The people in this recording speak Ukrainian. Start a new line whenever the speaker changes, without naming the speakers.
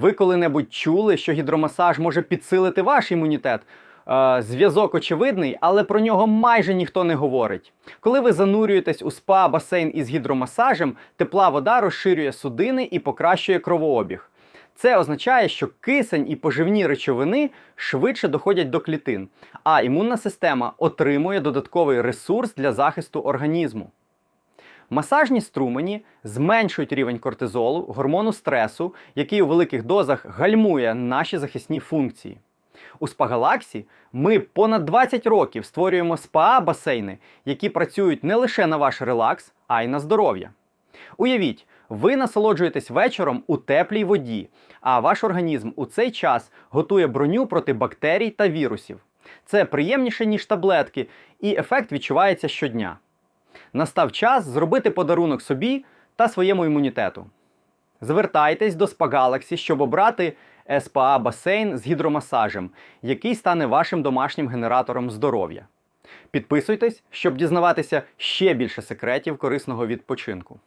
Ви коли-небудь чули, що гідромасаж може підсилити ваш імунітет? Е, Зв'язок очевидний, але про нього майже ніхто не говорить. Коли ви занурюєтесь у спа басейн із гідромасажем, тепла вода розширює судини і покращує кровообіг. Це означає, що кисень і поживні речовини швидше доходять до клітин, а імунна система отримує додатковий ресурс для захисту організму. Масажні струмені зменшують рівень кортизолу, гормону стресу, який у великих дозах гальмує наші захисні функції. У спагалаксі ми понад 20 років створюємо спа-басейни, які працюють не лише на ваш релакс, а й на здоров'я. Уявіть, ви насолоджуєтесь вечором у теплій воді, а ваш організм у цей час готує броню проти бактерій та вірусів. Це приємніше, ніж таблетки, і ефект відчувається щодня. Настав час зробити подарунок собі та своєму імунітету. Звертайтесь до Spa Galaxy, щоб обрати SPA басейн з гідромасажем, який стане вашим домашнім генератором здоров'я. Підписуйтесь, щоб дізнаватися ще більше секретів корисного відпочинку.